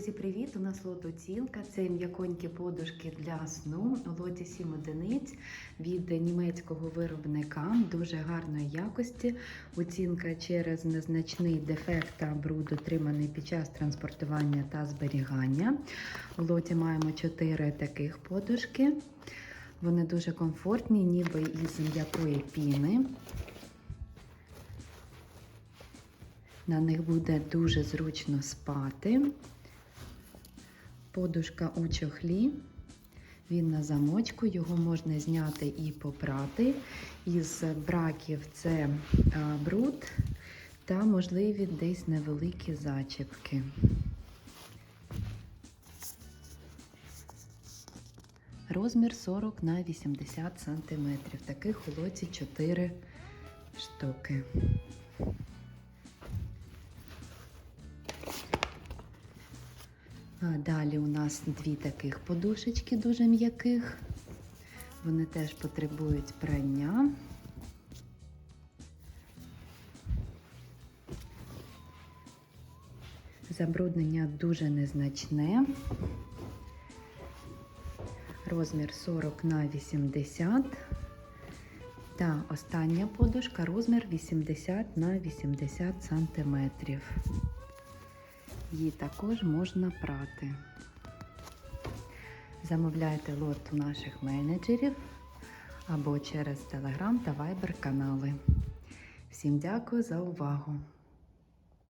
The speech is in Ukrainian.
Друзі, привіт! У нас лот оцінка. Це м'яконькі подушки для сну. Лоті 7 одиниць від німецького виробника дуже гарної якості. Оцінка через незначний дефект та бруд отриманий під час транспортування та зберігання. У лоті маємо 4 таких подушки. Вони дуже комфортні, ніби із м'якої піни. На них буде дуже зручно спати. Подушка у чохлі. Він на замочку, його можна зняти і попрати. Із браків це бруд та можливі десь невеликі зачіпки. Розмір 40 на 80 см. Таких у лоті 4 штуки. Далі у нас дві таких подушечки дуже м'яких. Вони теж потребують прання. Забруднення дуже незначне. Розмір 40 на 80. Та остання подушка розмір 80 на 80 сантиметрів. Її також можна прати. Замовляйте лот у наших менеджерів або через Telegram та Viber канали. Всім дякую за увагу!